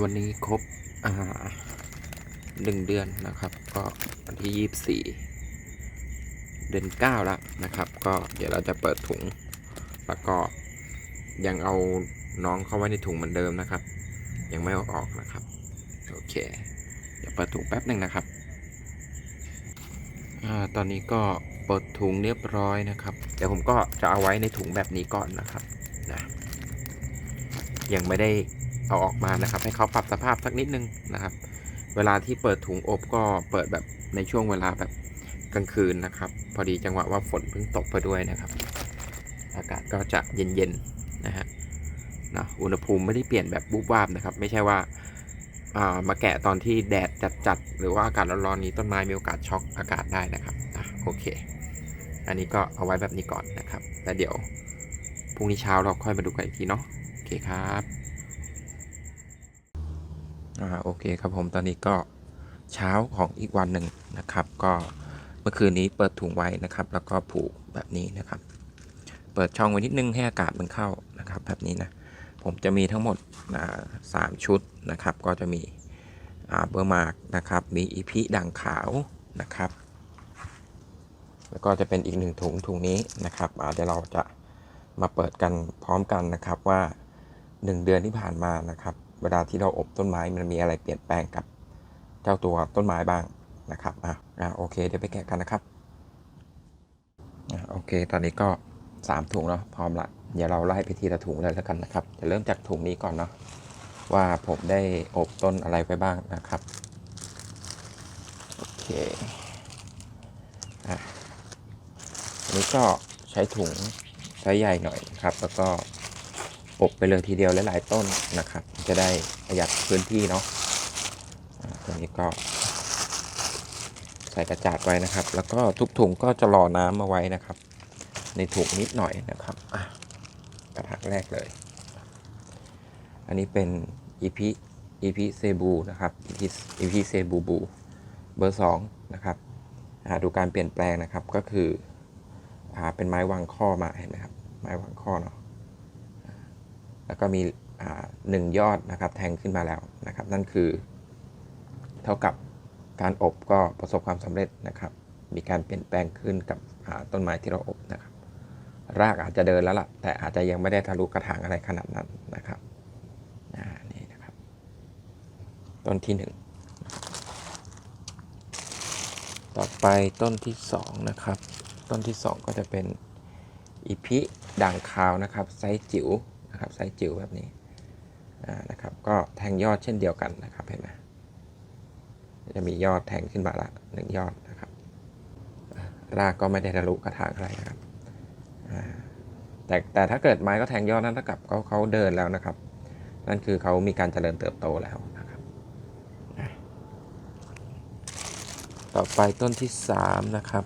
วันนี้ครบหนึ่งเดือนนะครับ ก็วันที่ยี่สี่เดือนเก้าแล้วนะครับ ก็เดี๋ยวเราจะเปิดถุง แล้วก็ยังเอาน้องเข้าไว้ในถุงเหมือนเดิมนะครับ ยังไม่เอาออกนะครับ โอเค เดี๋ยวเปิดถุงแป๊บหนึ่งนะครับอตอนนี้ก็เปิดถุงเรียบร้อยนะครับ เดี๋ยวผมก็จะเอาไว้ในถุงแบบนี้ก่อนนะครับนะยังไม่ได้ เอาออกมานะครับ ให้เขาปรับสภาพสักนิดนึงนะครับ เวลาที่เปิดถุงอบก็เปิดแบบในช่วงเวลาแบบกลางคืนนะครับ พอดีจังหวะว่าฝนเพิ่งตกไปด้วยนะครับ อากาศก็จะเย็นๆนะฮะนะอุณหภูมิไม่ได้เปลี่ยนแบบบูบวาบนะครับ ไม่ใช่ว่าามาแกะตอนที่แดดจัดๆหรือว่าอากาศร้อนๆนี้ต้นไม้มีโอกาสช็อกอากาศได้นะครับอะโอเค อันนี้ก็เอาไว้แบบนี้ก่อนนะครับแล้วเดี๋ยวพรุ่งนี้เช้าเราค่อยมาดูกันอีกทีเนาะโอเคครับ อ่าโอเคครับผมตอนนี้ก็เช้าของอีกวันหนึ่งนะครับ ก็เมื่อคืนนี้เปิดถุงไว้นะครับ แล้วก็ผูกแบบนี้นะครับ เปิดช่องไว้นิดนึงให้อากาศมันเข้านะครับ แบบนี้นะผมจะมีทั้งหมดอ่าสามชุดนะครับ ก็จะมีอ่าเบอร์มาร์กนะครับ มีอีพีด่างขาวนะครับ แล้วก็จะเป็นอีกหนึ่งถุงถุงนี้นะครับเดี๋ยวเราจะมาเปิดกันพร้อมกันนะครับว่า 1 เดือนที่ผ่านมานะครับ เวลาที่เราอบต้นไม้มันมีอะไรเปลี่ยนแปลงกับเจ้าตัวต้นไม้บ้างนะครับอะอะโอเคเดี๋ยวไปแกะกันนะครับอะโอเค ตอนนี้ก็ 3 ถุงเนาะพร้อมละเดี๋ยวเราไล่ไปทีละถุงเลยแล้วกันนะครับจะเริ่มจากถุงนี้ก่อนเนาะว่าผมได้อบต้นอะไรไปบ้างนะครับโอเคอะอันนี้ก็ใช้ถุงไซส์ใหญ่หน่อยนะครับ แล้วก็อบไปเลยทีเดียวหลายๆต้นนะครับ จะได้ประหยัดพื้นที่เนาะอ่าตัวนี้ก็ใส่กระจาดไว้นะครับ แล้วก็ทุกถุงก็จะรอน้ำมาไว้นะครับ ในถุงนิดหน่อยนะครับอะกระถางแรกเลย อันนี้เป็นอีพีอีพีเซบูนะครับอีพีอีพีเซบูบูเบอร์สองนะครับดูการเปลี่ยนแปลงนะครับก็คือเป็นไม้วางข้อมาเห็นไหมครับไม้วางข้อเนาะแล้วก็มี หนึ่งยอดนะครับแทงขึ้นมาแล้วนะครับ นั่นคือ เท่ากับการอบก็ประสบความสำเร็จนะครับ มีการเปลี่ยนแปลงขึ้นกับต้นไม้ที่เราอบนะครับ รากอาจจะเดินแล้วล่ะ แต่อาจจะยังไม่ได้ทะลุกระถางอะไรขนาดนั้นนะครับนี่นะครับ ต้นที่หนึ่งต่อไปต้นที่สองนะครับ ต้นที่ 2 ก็จะเป็นอีพิด่างขาวนะครับไซส์จิ๋วนะครับไซส์จิ๋วแบบนี้ นะครับ ก็แทงยอดเช่นเดียวกันนะครับเห็นไหมจะมียอดแทงขึ้นมาละหนึ่งยอดนะครับ รากก็ไม่ได้ทะลุกระถางอะไรนะครับอ่าแต่แต่ถ้าเกิดไม้ก็แทงยอดนั้นเท่ากับเขาเขาเดินแล้วนะครับ นั่นคือเขามีการเจริญเติบโตแล้วนะครับ ต่อไปต้นที่ 3 นะครับ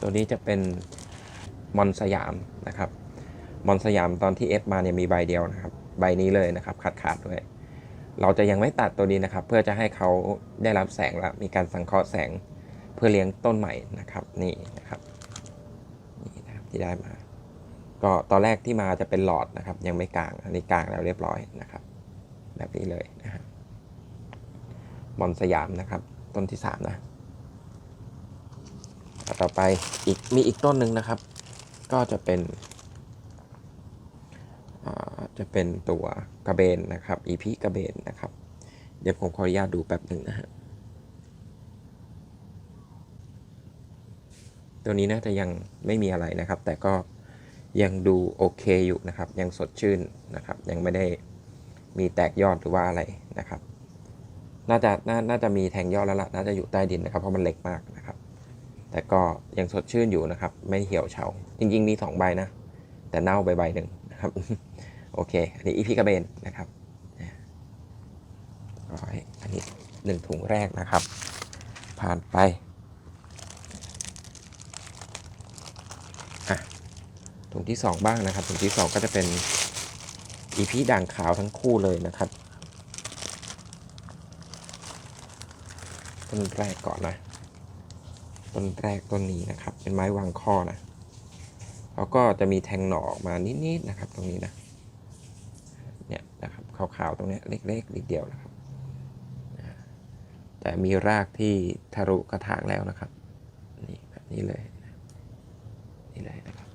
ตัวนี้จะเป็นมอนสยามนะครับ มอนสยามตอนที่เอฟมาเนี่ยมีใบเดียวนะครับ ใบนี้เลยนะครับ ขาดขาดๆด้วย เราจะยังไม่ตัดตัวนี้นะครับ เพื่อจะให้เขาได้รับแสงและมีการสังเคราะห์แสงเพื่อเลี้ยงต้นใหม่นะครับนี่นะครับนี่นะครับที่ได้มา ก็ตอนแรกที่มาจะเป็นหลอดนะครับ ยังไม่กลางอันนี้กลางแล้วเรียบร้อยนะครับ แบบนี้เลยนะฮะมอนสยามนะครับ ต้นที่สามนะต่อไปอีกมีอีกต้นหนึ่งนะครับ ก็จะเป็น จะเป็นตัวกระเบนนะครับอีพีกระเบนนะครับ เดี๋ยวผมขออนุญาตดูแป๊บหนึ่งนะฮะตัวนี้น่าจะยังไม่มีอะไรนะครับ แต่ก็ยังดูโอเคอยู่นะครับ ยังสดชื่นนะครับ ยังไม่ได้มีแตกยอดหรือว่าอะไรนะครับ น่าจะนาน่าจะมีแทงยอดแล้วล่ะน่าจะอยู่ใต้ดินนะครับ เพราะมันเล็กมากนะครับ แต่ก็ยังสดชื่นอยู่นะครับ ไม่เหี่ยวเฉา จริง ๆ มี2ใบนะ แต่เน่าใบใบหนึ่งนะครับ โอเค อันนี้อีพีกระเบนนะครับร้อยอันนี้หนึ่งถุงแรกนะครับ ผ่านไปถุงที่ 2 บ้างนะครับถุงที่ 2 ก็จะเป็นอีพีด่างขาวทั้งคู่เลยนะครับต้นแรกก่อนนะต้นแรกต้นนี้นะครับ เป็นไม้วางข้อนะเขาก็จะมีแทงหน่อออกมานิดๆนะครับ ตรงนี้นะเนี่ยนะครับ ขาวๆตรงนี้เล็กๆนิดเดียวนะครับ แต่มีรากที่ทะลุกระถางแล้วนะครับ นี่แบบนี้เลย นี่เลยนะครับ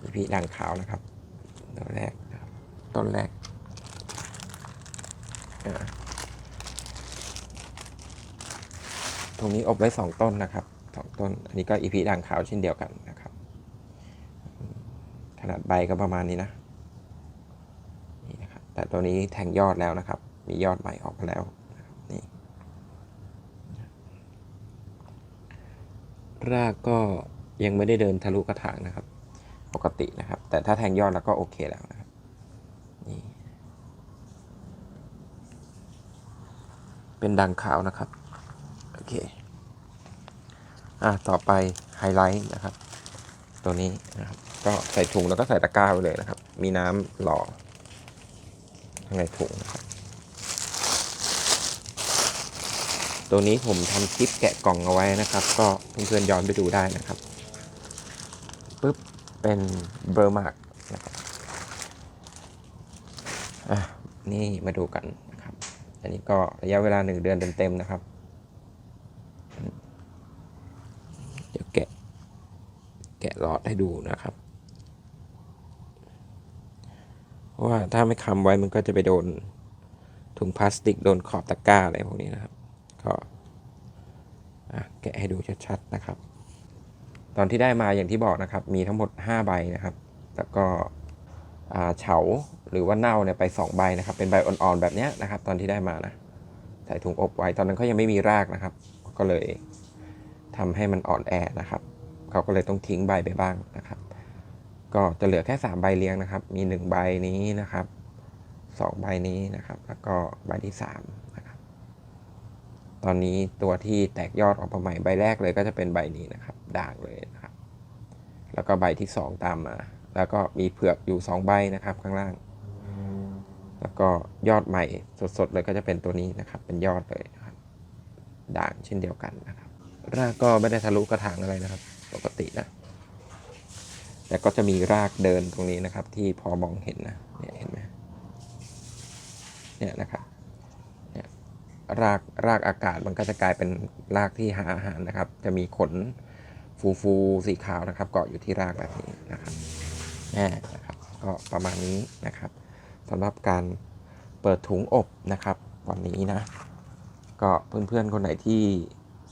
อีพีด่างขาวนะครับต้นแรกนะครับต้นแรกตรงนี้อบไว้สองต้นนะครับสองต้น อันนี้ก็อีพีด่างขาวเช่นเดียวกันนะครับ ขนาดใบก็ประมาณนี้นะ แต่ตัวนี้แทงยอดแล้วนะครับ มียอดใหม่ออกมาแล้วนี่รากก็ยังไม่ได้เดินทะลุกระถางนะครับ ปกตินะครับ แต่ถ้าแทงยอดแล้วก็โอเคแล้วนะครับนี่เป็นดังขาวนะครับ โอเคอะต่อไปไฮไลท์นะครับ ตัวนี้นะครับ ก็ใส่ถุงแล้วก็ใส่ตะกร้าไปเลยนะครับ มีน้ำหล่อ ข้างในถุงนะครับตัวนี้ผมทำคลิปแกะกล่องเอาไว้นะครับ ก็เพื่อนๆย้อนไปดูได้นะครับปุ๊บเป็นเบอร์มาร์กนะครับอะนี่มาดูกันนะครับ อันนี้ก็ระยะเวลาหนึ่งเดือนเต็มๆนะครับ เดี๋ยวแกะ แกะหลอดให้ดูนะครับ เพราะ ว่าถ้าไม่คำไว้มันก็จะไปโดนถุงพลาสติกโดนขอบตะกร้าอะไรพวกนี้นะครับ ก็แกะให้ดูชัดๆนะครับ ตอนที่ได้มาอย่างที่บอกนะครับ มีทั้งหมด 5 ใบนะครับ แล้วก็เฉาหรือว่าเน่าเนี่ยไป 2 ใบนะครับ เป็นใบอ่อนๆแบบนี้นะครับ ตอนที่ได้มานะ ใส่ถุงอบไว้ ตอนนั้นเขายังไม่มีรากนะครับ ก็เลยทำให้มันอ่อนแอนะครับ เขาก็เลยต้องทิ้งใบไปบ้างนะครับ ก็จะเหลือแค่ 3 ใบเลี้ยงนะครับ มี 1 ใบนี้นะครับ 2 ใบนี้นะครับ แล้วก็ใบที่3นะครับ ตอนนี้ตัวที่แตกยอดออกมาใหม่ใบแรกเลยก็จะเป็นใบนี้นะครับ ด่างเลยนะครับ แล้วก็ใบที่ 2 ตามมา แล้วก็มีเผือกอยู่ 2 ใบนะครับข้างล่าง แล้วก็ยอดใหม่สดๆเลยก็จะเป็นตัวนี้นะครับ เป็นยอดเลยนะครับ ด่างเช่นเดียวกันนะครับ รากก็ไม่ได้ทะลุกระถางอะไรนะครับ ปกตินะ แต่ก็จะมีรากเดินตรงนี้นะครับ ที่พอมองเห็นนะเนี่ยเห็นไหมเนี่ยนะครับเนี่ยรากรากอากาศมันก็จะกลายเป็นรากที่หาอาหารนะครับ จะมีขนฟูฟูๆสีขาวนะครับ เกาะอยู่ที่รากแบบนี้นะครับแน่นะครับ ก็ประมาณนี้นะครับสำหรับการเปิดถุงอบนะครับ วันนี้นะ ก็เพื่อนๆคนไหนที่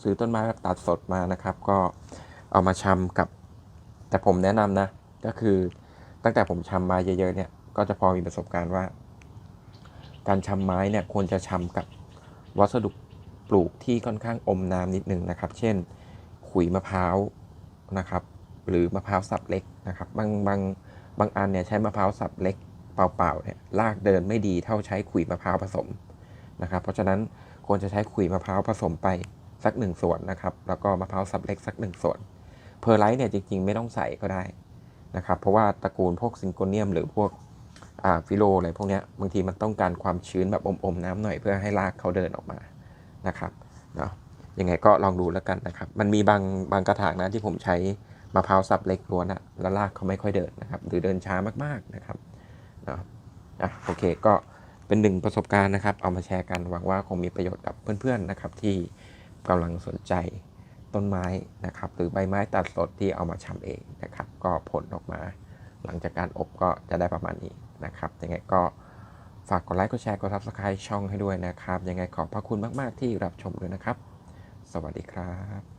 ซื้อต้นไม้แบบตัดสดมานะครับ ก็เอามาชำกับ แต่ผมแนะนำนะ ก็คือตั้งแต่ผมชำมาเยอะๆเนี่ย ก็จะพอมีประสบการณ์ว่า การชำไม้เนี่ยควรจะชำกับวัสดุปลูกที่ค่อนข้างอมน้ำนิดนึงนะครับ เช่น ขุยมะพร้าวนะครับ หรือมะพร้าวสับเล็กนะครับ บางบางบางอันเนี่ยใช้มะพร้าวสับเล็กเปล่าๆเนี่ยรากเดินไม่ดีเท่าใช้ขุยมะพร้าวผสมนะครับ เพราะฉะนั้นควรจะใช้ขุยมะพร้าวผสมไปสักหนึ่งส่วนนะครับ แล้วก็มะพร้าวสับเล็กสักหนึ่งส่วน เพอร์ไลท์เนี่ยจริง ๆ ไม่ต้องใส่ก็ได้นะครับ เพราะว่าตระกูลพวกซิงโกเนียม หรือพวกฟิโลอะไรพวกนี้บางทีมันต้องการความชื้นแบบอมๆน้ำหน่อยเพื่อให้รากเขาเดินออกมานะครับเนาะยังไงก็ลองดูแล้วกันนะครับ มันมีบางบางกระถางนะที่ผมใช้มะพร้าวสับเล็กล้วนอะแล้วรากเขาไม่ค่อยเดินนะครับ หรือเดินช้ามากๆนะครับเนาะอะโอเคก็เป็นหนึ่งประสบการณ์นะครับ เอามาแชร์กันหวังว่าคงมีประโยชน์กับเพื่อนๆนะครับที่กำลังสนใจ ต้นไม้นะครับหรือใบไม้ตัดสดที่เอามาชำเองนะครับ ก็ผลออกมา หลังจากการอบก็จะได้ประมาณนี้นะครับยังไงก็ฝากกดไลค์กดแชร์กด subscribe ช่องให้ด้วยนะครับ ยังไงขอบพระคุณมาก ๆ ที่รับชมด้วยนะครับ สวัสดีครับ